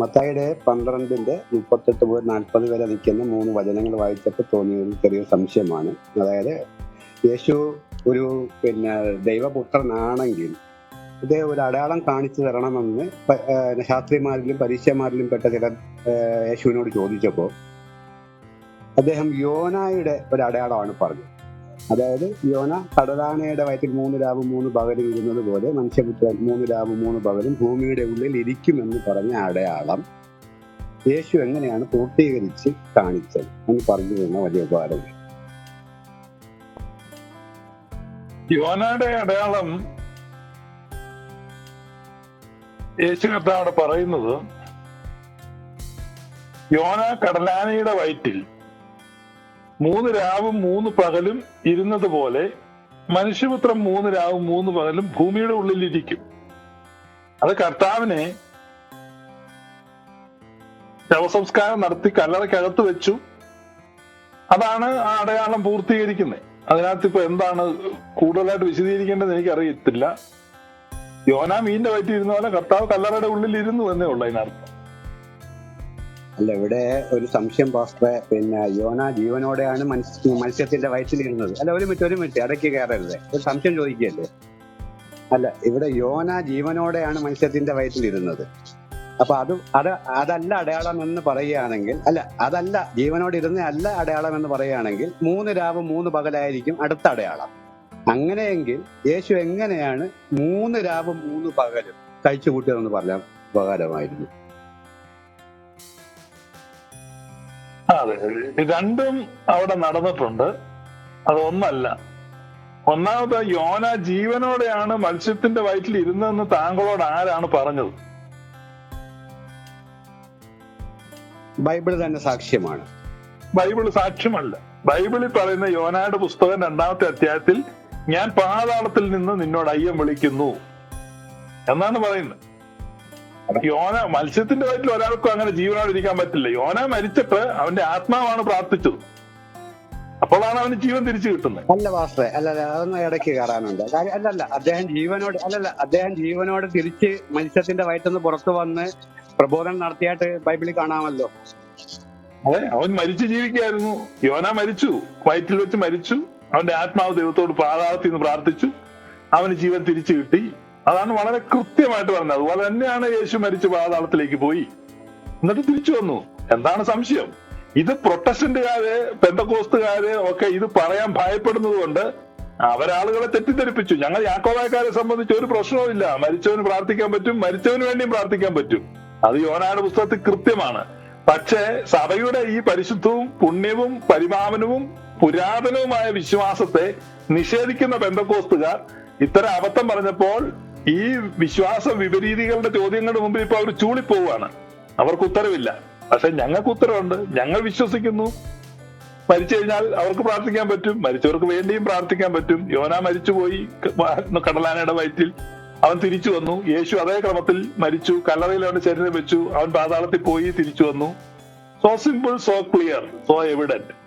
മത്തായിയുടെ പന്ത്രണ്ടിന്റെ മുപ്പത്തെട്ട് മുതൽ നാൽപ്പത് വരെ നിൽക്കുന്ന മൂന്ന് വചനങ്ങൾ വായിച്ചപ്പോൾ തോന്നിയ ഒരു ചെറിയ സംശയമാണ്. അതായത് യേശു ഒരു പിന്നെ ദൈവപുത്രനാണെങ്കിൽ ഇത് ഒരു അടയാളം കാണിച്ചു തരണമെന്ന് ശാസ്ത്രിമാരിലും പരീക്ഷമാരിലും പെട്ട ചില യേശുവിനോട് ചോദിച്ചപ്പോൾ അദ്ദേഹം യോനായുടെ ഒരു അടയാളമാണ് പറഞ്ഞത്. അതായത് യോന കടലാനയുടെ വയറ്റിൽ മൂന്ന് രാവും മൂന്ന് പകലും ഇരുന്നത് പോലെ മനുഷ്യപുത്രൻ മൂന്ന് രാവും മൂന്ന് പകലും ഭൂമിയുടെ ഉള്ളിൽ ഇരിക്കുമെന്ന് പറഞ്ഞ അടയാളം യേശു എങ്ങനെയാണ് പൂർത്തീകരിച്ച് കാണിച്ചത്? എന്ന് പറഞ്ഞു തന്ന വലിയ ഉപകാരം. യോനയുടെ അടയാളം യേശു കർത്താവ് പറയുന്നത് യോന കടലാനയുടെ വയറ്റിൽ മൂന്ന് രാവും മൂന്ന് പകലും ഇരുന്നത് പോലെ മനുഷ്യപുത്രം മൂന്ന് രാവും മൂന്ന് പകലും ഭൂമിയുടെ ഉള്ളിലിരിക്കും അത് കർത്താവിനെ ശവസംസ്കാരം നടത്തി കല്ലറയ്ക്കകത്ത് വെച്ചു. അതാണ് ആ അടയാളം പൂർത്തീകരിക്കുന്നത്. അതിനകത്ത് ഇപ്പൊ എന്താണ് കൂടുതലായിട്ട് വിശദീകരിക്കേണ്ടത് എനിക്ക് അറിയത്തില്ല യോന മീനിന്റെ വയറ്റിൽ ഇരുന്ന പോലെ കർത്താവ് കല്ലറയുടെ ഉള്ളിൽ ഇരുന്നു എന്നേ ഉള്ളു അതിനർത്ഥം. അല്ല ഇവിടെ ഒരു സംശയം പാസ്റ്ററെ. പിന്നെ യോന ജീവനോടെയാണ് മത്സ്യ മത്സ്യത്തിന്റെ വയറ്റിലിരുന്നത് അല്ല ഒരു മിനിറ്റ് ഒരു മിനിറ്റ്. ഇടയ്ക്ക് കയറരുത്. ഒരു സംശയം ചോദിക്കുകയല്ലേ അല്ല ഇവിടെ യോന ജീവനോടെയാണ് മത്സ്യത്തിന്റെ വയറ്റിലിരുന്നത് അപ്പൊ അത് അത് അതല്ല അടയാളം എന്ന് പറയുകയാണെങ്കിൽ അല്ല അതല്ല ജീവനോട് ഇരുന്ന അല്ല അടയാളം എന്ന് പറയുകയാണെങ്കിൽ മൂന്ന് രാവ് മൂന്ന് പകലായിരിക്കും അടുത്ത അടയാളം. അങ്ങനെയെങ്കിൽ യേശു എങ്ങനെയാണ് മൂന്ന് രാവും മൂന്ന് പകലും കഴിച്ചു കൂട്ടിയതെന്ന് പറഞ്ഞാൽ ഉപകാരമായിരുന്നു. അതെ. രണ്ടും അവിടെ നടന്നിട്ടുണ്ട്. അത് ഒന്നല്ല ഒന്നാമത് യോന ജീവനോടെയാണ് മത്സ്യത്തിന്റെ വയറ്റിൽ ഇരുന്നതെന്ന് താങ്കളോട് ആരാണ് പറഞ്ഞത്? ബൈബിൾ തന്നെ സാക്ഷ്യമാണ്. ബൈബിൾ സാക്ഷ്യമല്ല. ബൈബിളിൽ പറയുന്ന യോനയുടെ പുസ്തകം രണ്ടാമത്തെ അധ്യായത്തിൽ ഞാൻ പാതാളത്തിൽ നിന്ന് നിന്നോട് അയ്യം വിളിക്കുന്നു എന്നാണ് പറയുന്നത്. യോന മത്സ്യത്തിന്റെ വയറ്റിൽ ഒരാൾക്കും അങ്ങനെ ജീവനോട് ഇരിക്കാൻ പറ്റില്ല. യോന മരിച്ചിട്ട് അവന്റെ ആത്മാവാണ് പ്രാർത്ഥിച്ചത്. അപ്പോഴാണ് അവന് ജീവൻ തിരിച്ചു കിട്ടുന്നത്. അല്ല വാസ്തേ അല്ല അല്ല അതൊന്നും ഇടയ്ക്ക് കയറാനുണ്ട്. അല്ലല്ല അദ്ദേഹം ജീവനോട് അല്ലല്ല അദ്ദേഹം ജീവനോട് തിരിച്ച് മത്സ്യത്തിന്റെ വയറ്റിൽ നിന്ന് പുറത്തു വന്ന് പ്രബോധനം നടത്തിയായിട്ട് ബൈബിളിൽ കാണാമല്ലോ. അതെ അവൻ മരിച്ചു ജീവിക്കായിരുന്നു യോന മരിച്ചു വയറ്റിൽ വെച്ച് മരിച്ചു. അവന്റെ ആത്മാവ് ദൈവത്തോട് പാതാളത്തിൽ നിന്ന് പ്രാർത്ഥിച്ചു. അവന് ജീവൻ തിരിച്ചു കിട്ടി. അതാണ് വളരെ കൃത്യമായിട്ട് പറഞ്ഞത്. അതുപോലെ തന്നെയാണ് യേശു മരിച്ച് പാതാളത്തിലേക്ക് പോയി. എന്നിട്ട് തിരിച്ചു വന്നു. എന്താണ് സംശയം? ഇത് പ്രൊട്ടസ്റ്റന്റുകാര് പെന്തക്കോസ്തുകാര് ഒക്കെ ഇത് പറയാൻ ഭയപ്പെടുന്നത് കൊണ്ട് അവരാളുകളെ തെറ്റിദ്ധരിപ്പിച്ചു. ഞങ്ങൾ യാക്കോബായക്കാരെ സംബന്ധിച്ച് ഒരു പ്രശ്നവുമില്ല മരിച്ചവന് പ്രാർത്ഥിക്കാൻ പറ്റും മരിച്ചവന് വേണ്ടിയും പ്രാർത്ഥിക്കാൻ പറ്റും. അത് യോനായുടെ പുസ്തകത്തിൽ കൃത്യമാണ്. പക്ഷേ സഭയുടെ ഈ പരിശുദ്ധവും പുണ്യവും പരിപാവനവും പുരാതനവുമായ വിശ്വാസത്തെ നിഷേധിക്കുന്ന ബന്ധക്കോസ്തുകാർ ഇത്തരം അബദ്ധം പറഞ്ഞപ്പോൾ ഈ വിശ്വാസ വിപരീതികളുടെ ചോദ്യങ്ങളുടെ മുമ്പിൽ ഇപ്പൊ അവർ ചൂളിപ്പോവാണ് അവർക്ക് ഉത്തരവില്ല. പക്ഷെ ഞങ്ങൾക്ക് ഉത്തരവുണ്ട്. ഞങ്ങൾ വിശ്വസിക്കുന്നു. മരിച്ചു കഴിഞ്ഞാൽ അവർക്ക് പ്രാർത്ഥിക്കാൻ പറ്റും. മരിച്ചവർക്ക് വേണ്ടിയും പ്രാർത്ഥിക്കാൻ പറ്റും. യോന മരിച്ചുപോയി. കടലാനയുടെ വയറ്റിൽ അവൻ തിരിച്ചു വന്നു. യേശു അതേ ക്രമത്തിൽ മരിച്ചു. കല്ലറയിൽ അവന്റെ ശരീരം വെച്ചു. അവൻ പാതാളത്തിൽ പോയി തിരിച്ചു വന്നു. So simple so clear so evident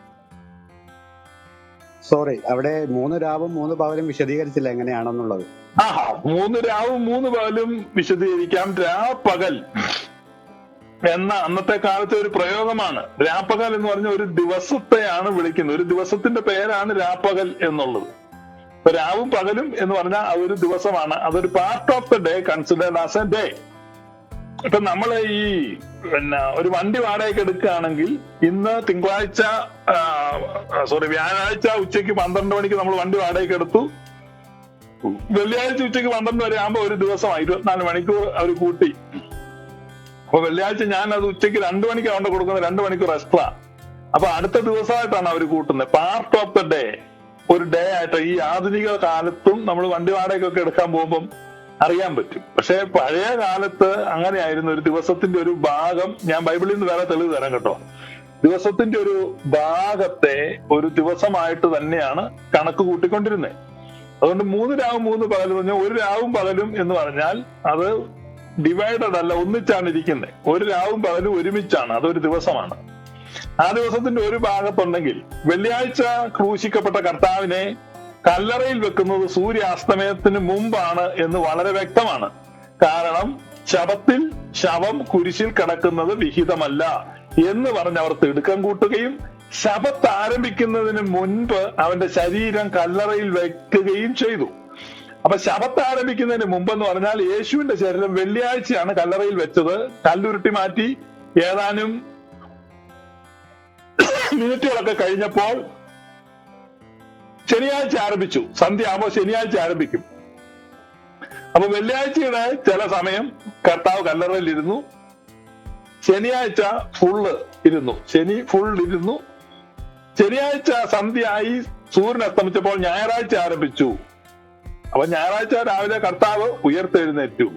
sorry അവിടെ മൂന്ന് രാവും മൂന്ന് പകലും വിശദീകരിച്ചില്ല എങ്ങനെയാണെന്നുള്ളത്. ആഹാ മൂന്ന് രാവും മൂന്ന് പകലും വിശദീകരിക്കാം. രാപ്പകൽ എന്ന അന്നത്തെ കാലത്തെ ഒരു പ്രയോഗമാണ്. രാപ്പകൽ എന്ന് പറഞ്ഞ ഒരു ദിവസത്തെയാണ് വിളിക്കുന്നത്. ഒരു ദിവസത്തിന്റെ പേരാണ് രാപ്പകൽ എന്നുള്ളത്. രാവും പകലും എന്ന് പറഞ്ഞാൽ അതൊരു ദിവസമാണ്. അതൊരു part of the day considered as a day ഇപ്പൊ നമ്മൾ ഈ പിന്നെ ഒരു വണ്ടി വാടകയ്ക്ക് എടുക്കുകയാണെങ്കിൽ ഇന്ന് തിങ്കളാഴ്ച സോറി വ്യാഴാഴ്ച ഉച്ചയ്ക്ക് പന്ത്രണ്ട് മണിക്ക് നമ്മൾ വണ്ടി വാടകയ്ക്ക് എടുത്തു. വെള്ളിയാഴ്ച ഉച്ചയ്ക്ക് പന്ത്രണ്ട് വരെ ആകുമ്പോ ഒരു ദിവസം ഇരുപത്തിനാല് മണിക്കൂർ അവർ കൂട്ടി. അപ്പൊ വെള്ളിയാഴ്ച ഞാൻ അത് ഉച്ചയ്ക്ക് രണ്ടു മണിക്ക് അവിടെ കൊടുക്കുന്നത് രണ്ടു മണിക്കൂർ എക്സ്ട്രാ. അപ്പൊ അടുത്ത ദിവസമായിട്ടാണ് അവർ കൂട്ടുന്നത്. പാർട്ട് ഓഫ് ദ ഡേ ഒരു ഡേ ആയിട്ട് ഈ ആധുനിക കാലത്തും നമ്മൾ വണ്ടി വാടകയ്ക്കൊക്കെ എടുക്കാൻ പോകുമ്പം അറിയാൻ പറ്റും. പക്ഷെ പഴയ കാലത്ത് അങ്ങനെയായിരുന്നു. ഒരു ദിവസത്തിന്റെ ഒരു ഭാഗം ഞാൻ ബൈബിളിൽ നിന്ന് വേറെ തെളിവ് തരാം കേട്ടോ. ദിവസത്തിന്റെ ഒരു ഭാഗത്തെ ഒരു ദിവസമായിട്ട് തന്നെയാണ് കണക്ക് കൂട്ടിക്കൊണ്ടിരുന്നത് അതുകൊണ്ട് മൂന്ന് രാവും മൂന്ന് പകലും പറഞ്ഞാൽ ഒരു രാവും പകലും എന്ന് പറഞ്ഞാൽ അത് ഡിവൈഡഡ് അല്ല ഒന്നിച്ചാണ് ഇരിക്കുന്നത്. ഒരു രാവും പകലും ഒരുമിച്ചാണ്. അതൊരു ദിവസമാണ്. ആ ദിവസത്തിന്റെ ഒരു ഭാഗത്തുണ്ടെങ്കിൽ വെള്ളിയാഴ്ച ക്രൂശിക്കപ്പെട്ട കർത്താവിനെ കല്ലറയിൽ വെക്കുന്നത് സൂര്യാസ്തമയത്തിന് മുമ്പാണ് എന്ന് വളരെ വ്യക്തമാണ്. കാരണം ശവത്തിൽ ശവം കുരിശിൽ കിടക്കുന്നത് വിഹിതമല്ല എന്ന് പറഞ്ഞ് അവർ തിടുക്കം കൂട്ടുകയും ശപത്ത് ആരംഭിക്കുന്നതിന് മുൻപ് അവന്റെ ശരീരം കല്ലറയിൽ വെക്കുകയും ചെയ്തു. അപ്പൊ ശപത്ത് ആരംഭിക്കുന്നതിന് മുമ്പെന്ന് പറഞ്ഞാൽ യേശുവിന്റെ ശരീരം വെള്ളിയാഴ്ചയാണ് കല്ലറയിൽ വെച്ചത്. കല്ലുരുട്ടി മാറ്റി ഏതാനും മിനിറ്റുകളൊക്കെ കഴിഞ്ഞപ്പോൾ ശനിയാഴ്ച ആരംഭിച്ചു. സന്ധ്യ ആകുമ്പോൾ ശനിയാഴ്ച ആരംഭിക്കും. അപ്പൊ വെള്ളിയാഴ്ചയുടെ ചില സമയം കർത്താവ് കല്ലറയിൽ ഇരുന്നു. ശനിയാഴ്ച ഫുള്ള് ഇരുന്നു. ശനി ഫുൾ ഇരുന്നു. ശനിയാഴ്ച സന്ധ്യയായി സൂര്യൻ അസ്തമിച്ചപ്പോൾ ഞായറാഴ്ച ആരംഭിച്ചു. അപ്പൊ ഞായറാഴ്ച രാവിലെ കർത്താവ് ഉയർത്തെഴുന്നേറ്റു.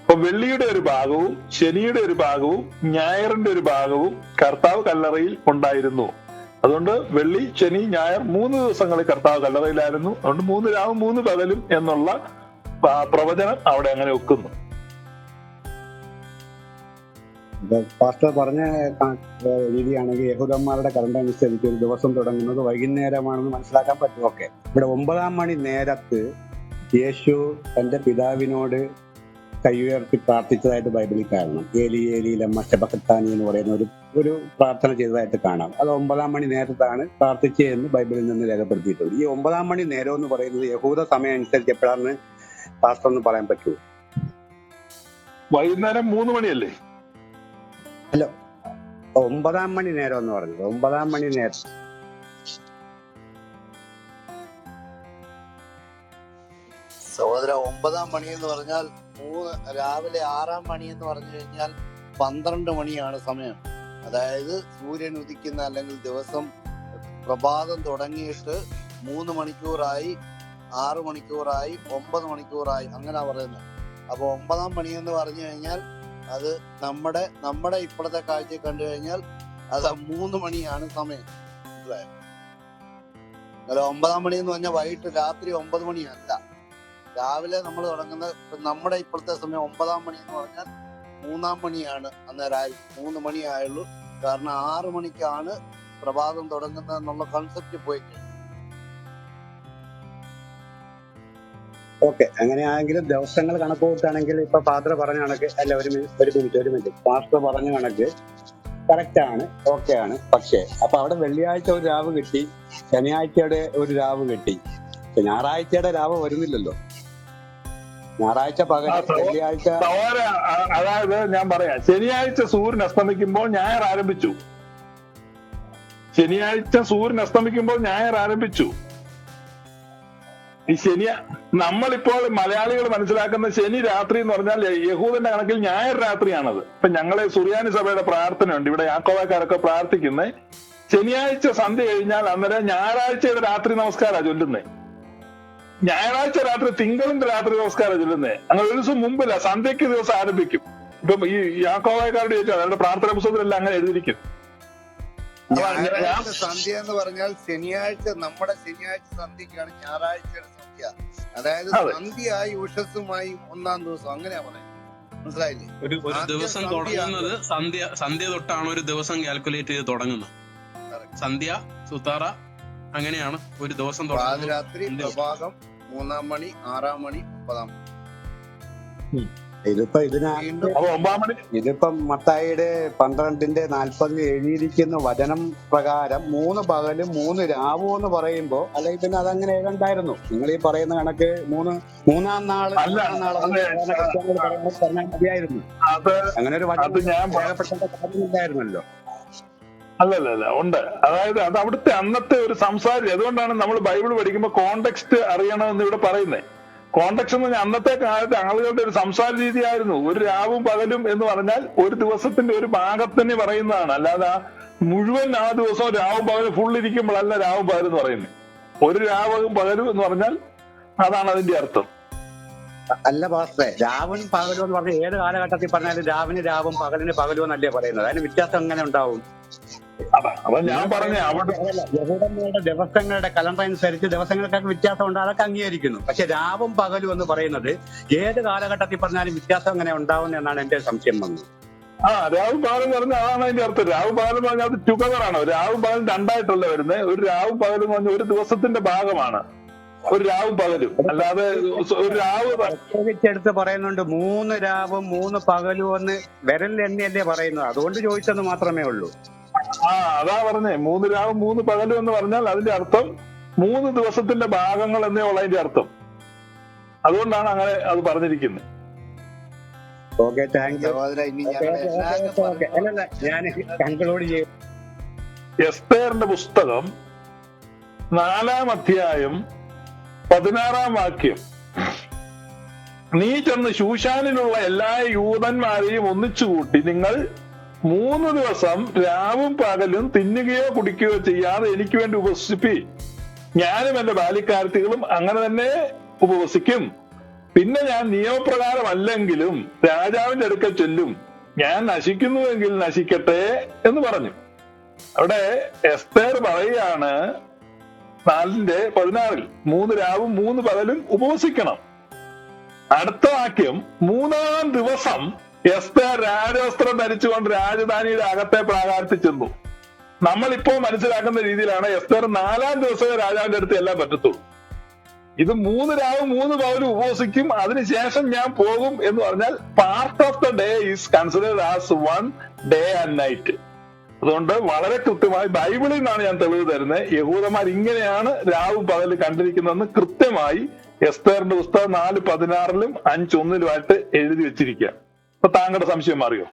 അപ്പൊ വെള്ളിയുടെ ഒരു ഭാഗവും ശനിയുടെ ഒരു ഭാഗവും ഞായറിന്റെ ഒരു ഭാഗവും കർത്താവ് കല്ലറയിൽ ഉണ്ടായിരുന്നു. അതുകൊണ്ട് വെള്ളി ശനി ഞായർ മൂന്ന് ദിവസങ്ങളിൽ കർത്താവ് കല്ലറയിലായിരുന്നു. അതുകൊണ്ട് മൂന്ന് രാവും മൂന്ന് പകലും എന്നുള്ള പ്രവചനം അവിടെ അങ്ങനെ ഒക്കുന്നു. പാസ്റ്റർ പറഞ്ഞ രീതിയാണെങ്കിൽ യഹൂദന്മാരുടെ കലണ്ടർ അനുസരിച്ച് ഒരു ദിവസം തുടങ്ങുന്നത് വൈകുന്നേരമാണെന്ന് മനസ്സിലാക്കാൻ പറ്റും. ഓക്കെ. ഇവിടെ ഒമ്പതാം മണി നേരത്ത് യേശു തന്റെ പിതാവിനോട് കൈ ഉയർത്തി പ്രാർത്ഥിച്ചതായിട്ട് ബൈബിളിൽ കാരണം ഏലി ഏലി ലമ്മ ശബക്കത്താനി എന്ന് പറയുന്ന ഒരു ഒരു പ്രാർത്ഥന ചെയ്തതായിട്ട് കാണാം. അത് ഒമ്പതാം മണി നേരത്താണ് പ്രാർത്ഥിച്ചതെന്ന് ബൈബിളിൽ നിന്ന് രേഖപ്പെടുത്തിയിട്ടുണ്ട് ഈ ഒമ്പതാം മണി നേരം എന്ന് പറയുന്നത് യഹൂദ സമയം അനുസരിച്ച് എപ്പോഴാണ് പാസ്റ്റർ എന്ന് പറയാൻ പറ്റുമോ വൈകുന്നേരം മൂന്ന് മണിയല്ലേ? ഒമ്പതാം മണി നേരം എന്ന് പറഞ്ഞത്. ഒമ്പതാം മണി നേരം. സഹോദര ഒമ്പതാം മണി എന്ന് പറഞ്ഞാൽ മൂന്ന് രാവിലെ ആറാം മണി എന്ന് പറഞ്ഞു കഴിഞ്ഞാൽ പന്ത്രണ്ട് മണിയാണ് സമയം. അതായത് സൂര്യൻ ഉദിക്കുന്ന അല്ലെങ്കിൽ ദിവസം പ്രഭാതം തുടങ്ങിയിട്ട് മൂന്ന് മണിക്കൂറായി ആറ് മണിക്കൂറായി ഒമ്പത് മണിക്കൂറായി അങ്ങനെ പറയുന്നത്. അപ്പൊ ഒമ്പതാം മണി എന്ന് പറഞ്ഞു കഴിഞ്ഞാൽ അത് നമ്മുടെ നമ്മുടെ ഇപ്പോഴത്തെ കാഴ്ച കണ്ടു കഴിഞ്ഞാൽ അത് മൂന്ന് മണിയാണ് സമയം. അല്ല ഒമ്പതാം മണി എന്ന് പറഞ്ഞാൽ വൈകിട്ട് രാത്രി ഒമ്പത് മണിയല്ല. രാവിലെ നമ്മൾ തുടങ്ങുന്ന നമ്മുടെ ഇപ്പോഴത്തെ സമയം ഒമ്പതാം മണി എന്ന് പറഞ്ഞാൽ മൂന്നാം മണിയാണ്. അന്നേരം മൂന്ന് മണിയായുള്ളൂ. കാരണം ആറ് മണിക്കാണ് പ്രഭാതം തുടങ്ങുന്നത് എന്നുള്ള കൺസെപ്റ്റ് പോയി. ഓക്കെ അങ്ങനെയാണെങ്കിലും ദിവസങ്ങൾ കണക്ക് കൂട്ടാണെങ്കിൽ ഇപ്പൊ ഫാദർ പറഞ്ഞ കണക്ക് അല്ല ഒരു ഒരു മിനിറ്റ് ഒരു മിനിറ്റ് പാസ്റ്റർ പറഞ്ഞ കണക്ക് കറക്റ്റ് ആണ് ഓക്കെ ആണ്. പക്ഷേ അപ്പൊ അവിടെ വെള്ളിയാഴ്ച ഒരു രാവ് കിട്ടി ശനിയാഴ്ചയുടെ ഒരു രാവ് കിട്ടി. ഞായറാഴ്ചയുടെ രാവ് വരുന്നില്ലല്ലോ. ഞായറാഴ്ച സഹോ- വെള്ളിയാഴ്ച അതായത് ഞാൻ പറയാം. ശനിയാഴ്ച സൂര്യൻ അസ്തമിക്കുമ്പോൾ ഞായർ ആരംഭിച്ചു. ശനിയാഴ്ച സൂര്യൻ അസ്തമിക്കുമ്പോൾ ഞായർ ആരംഭിച്ചു. ഈ ശനിയാ നമ്മളിപ്പോൾ മലയാളികൾ മനസ്സിലാക്കുന്ന ശനി രാത്രി എന്ന് പറഞ്ഞാൽ യഹൂദന്റെ കണക്കിൽ ഞായർ രാത്രിയാണത്. ഇപ്പൊ ഞങ്ങളെ സുറിയാനി സഭയുടെ പ്രാർത്ഥനയുണ്ട്. ഇവിടെ യാക്കോവാക്കാരൊക്കെ പ്രാർത്ഥിക്കുന്നത് ശനിയാഴ്ച സന്ധ്യ കഴിഞ്ഞാൽ അന്നേരം ഞായറാഴ്ചയുടെ രാത്രി നമസ്കാരാ ചൊല്ലുന്നേ. ഞായറാഴ്ച രാത്രി തിങ്കളിന്റെ രാത്രി നമസ്കാരം ചൊല്ലുന്നേ. അങ്ങനെ ഒരു ദിവസം മുമ്പില്ല സന്ധ്യയ്ക്ക് ദിവസം ആരംഭിക്കും. ഇപ്പം ഈ യാക്കോവായക്കാരുടെ ചോദിച്ചാൽ അവരുടെ പ്രാർത്ഥന പുസ്തകത്തിലെല്ലാം അങ്ങനെ എഴുതിയിരിക്കും. ഞാൻ- സന്ധ്യ എന്ന് പറഞ്ഞാൽ ശനിയാഴ്ച നമ്മുടെ ശനിയാഴ്ച സന്ധ്യക്കാണ് ഞായറാഴ്ചയുടെ സന്ധ്യ. അതായത് അതെ. സന്ധ്യയായി ഉഷസ്സുമായി ഒന്നാം ദിവസം അങ്ങനെയാ പറയുന്നത് മനസ്സിലായില്ലേ? ഒരു ഒരു ദിവസം സന്ധ്യ- തുടങ്ങുന്നത് സന്ധ്യ സന്ധ്യ തൊട്ടാണ് ഒരു ദിവസം കാൽക്കുലേറ്റ് ചെയ്ത് തുടങ്ങുന്നത്. സന്ധ്യ സുതാറ അങ്ങനെയാണ് ഒരു ദിവസം പാതിരാത്രി പ്രഭാതം മൂന്നാം മണി ആറാം മണി ഒമ്പതാം ഇതിപ്പോ ഇതിനകത്ത് വീണ്ടും അപ്പൊ ഒമ്പതാം മണി? ഇതിപ്പം മത്തായിയുടെ പന്ത്രണ്ടിന്റെ നാൽപ്പതിൽ എഴുതിയിരിക്കുന്ന വചനം പ്രകാരം മൂന്ന് പകലും മൂന്ന് രാവും എന്ന് പറയുമ്പോ അല്ലെങ്കിൽ പിന്നെ അതങ്ങനെ എഴുതണ്ടായിരുന്നു നിങ്ങൾ ഈ പറയുന്ന കണക്ക് മൂന്ന് മൂന്നാം നാൾ അല്ല, മൂന്നാം നാൾ അതെ. സാധാരണ ക്രിസ്ത്യാനികൾ പറയുന്നത് പറഞ്ഞാൽ മതിയായിരുന്നു. അത് അങ്ങനെ ഒരു അത് വചനം ഉണ്ടായിരുന്നല്ലോ പ- രേഖപ്പെട്ട കാര്യമില്ലായിരുന്നല്ലോ അല്ലല്ല അല്ല ഉണ്ട്. അതായത് അത് അവിടുത്തെ അന്നത്തെ ഒരു സംസാരം. അതുകൊണ്ടാണ് നമ്മൾ ബൈബിൾ പഠിക്കുമ്പോൾ കോണ്ടെക്സ്റ്റ് അറിയണമെന്ന് ഇവിടെ പറയുന്നത് കോണ്ടെക്സ്റ്റ് എന്ന് പറഞ്ഞാൽ അന്നത്തെ കാലത്ത് ആളുകളുടെ ഒരു സംസാര രീതിയായിരുന്നു ഒരു രാവും പകലും എന്ന് പറഞ്ഞാൽ ഒരു ദിവസത്തിന്റെ ഒരു ഭാഗത്തന്നെ പറയുന്നതാണ്. അല്ലാതെ മുഴുവൻ ആ ദിവസവും രാവും പകലും ഫുൾ ഇരിക്കുമ്പോഴല്ല രാവും പകലും എന്ന് പറയുന്നത് ഒരു രാവും പകലും എന്ന് പറഞ്ഞാൽ അതാണ് അതിന്റെ അർത്ഥം. അല്ല പാസ്റ്റേ രാവും പകലും എന്ന് പറഞ്ഞാൽ ഏത് കാലഘട്ടത്തിൽ പറഞ്ഞാലും രാവിന് രാവും പകലിന് പകലും എന്നല്ലേ പറയുന്നത്? അതിന് വ്യത്യാസം എങ്ങനെ ഉണ്ടാവും? അപ്പൊ ഞാൻ പറഞ്ഞ അവിടെ യഹൂദന്മാരുടെ ദിവസങ്ങളുടെ കലണ്ടർ അനുസരിച്ച് ദിവസങ്ങൾക്കൊക്കെ വ്യത്യാസം ഉണ്ട്. അതൊക്കെ അംഗീകരിക്കുന്നു. പക്ഷെ രാവും പകലും എന്ന് പറയുന്നത് ഏത് കാലഘട്ടത്തിൽ പറഞ്ഞാലും വ്യത്യാസം അങ്ങനെ ഉണ്ടാവും എന്നാണ് എന്റെ സംശയം വന്നത്. ആ രാവും പകലും എന്ന് പറഞ്ഞാൽ അതാണ് അതിന്റെ അർത്ഥം. രാവും പകൽ എന്ന് പറഞ്ഞാൽ അത് ടുഗദർ ആണ്. രാവും പകലും രണ്ടായിട്ടല്ല വരുന്നത്. ഒരു രാവും പകലും എന്ന് പറഞ്ഞാൽ ഒരു ദിവസത്തിന്റെ ഭാഗമാണ്. ഒരു രാവും പകലും. അല്ലാതെ ഒരു രാവ് പ്രത്യേകിച്ചെടുത്ത് പറയുന്നുണ്ട് മൂന്ന് രാവും മൂന്ന് പകലും എന്ന് വിരൽ എണ്ണയല്ലേ പറയുന്നത്. അതുകൊണ്ട് ചോദിച്ചെന്ന് മാത്രമേ ഉള്ളൂ. ആ അതാ പറഞ്ഞേ മൂന്ന് രാവും മൂന്ന് പകലും എന്ന് പറഞ്ഞാൽ അതിന്റെ അർത്ഥം മൂന്ന് ദിവസത്തിന്റെ ഭാഗങ്ങൾ എന്നേ ഉള്ള അതിന്റെ അർത്ഥം. അതുകൊണ്ടാണ് അങ്ങനെ അത് പറഞ്ഞിരിക്കുന്നത്. Okay thank you. ഞാൻ കൺക്ലൂഡ് ചെയ്യും എസ്തേറിന്റെ പുസ്തകം നാലാം അധ്യായം പതിനാറാം വാക്യം. നീ ചെന്ന് ശൂശാനിലുള്ള എല്ലാ യൂതന്മാരെയും ഒന്നിച്ചുകൂട്ടി നിങ്ങൾ മൂന്ന് ദിവസം രാവും പകലും തിന്നുകയോ കുടിക്കുകയോ ചെയ്യാതെ എനിക്ക് വേണ്ടി ഉപസിപ്പി. ഞാനും എന്റെ ബാല്യക്കാരത്തികളും അങ്ങനെ തന്നെ ഉപവസിക്കും. പിന്നെ ഞാൻ നിയമപ്രകാരമല്ലെങ്കിലും രാജാവിന്റെ അടുക്കൽ ചെല്ലും. ഞാൻ നശിക്കുന്നുവെങ്കിൽ നശിക്കട്ടെ എന്ന് പറഞ്ഞു. അവിടെ എസ്തേർ പറയുകയാണ് നാലിന്റെ പതിനാറിൽ മൂന്ന് രാവും മൂന്ന് പകലും ഉപവസിക്കണം. അടുത്ത വാക്യം മൂന്നാം ദിവസം എസ്തേർ രാജവസ്ത്രം ധരിച്ചുകൊണ്ട് രാജധാനിയുടെ അകത്തെ പ്രാകാരത്തിൽ ചെന്നു. നമ്മൾ നമ്മളിപ്പോ മനസ്സിലാക്കുന്ന രീതിയിലാണ് എസ്തേർ നാലാം ദിവസം രാജാവിന്റെ അടുത്ത് എല്ലാം പറ്റത്തുള്ളൂ. ഇത് മൂന്ന് രാവും മൂന്ന് പകലും ഉപവസിക്കും അതിനുശേഷം ഞാൻ പോകും എന്ന് പറഞ്ഞാൽ part of the day is considered as one day and night അതുകൊണ്ട് വളരെ കൃത്യമായി ബൈബിളിൽ നിന്നാണ് ഞാൻ തെളിവ് തരുന്നത്. യഹൂദന്മാർ ഇങ്ങനെയാണ് രാവും പകൽ കണ്ടിരിക്കുന്നതെന്ന് കൃത്യമായി എസ്തേറിന്റെ പുസ്തകം നാല് പതിനാറിലും അഞ്ചൊന്നിലുമായിട്ട് എഴുതി വെച്ചിരിക്കുക താങ്കളുടെ സംശയം മാറിയോ?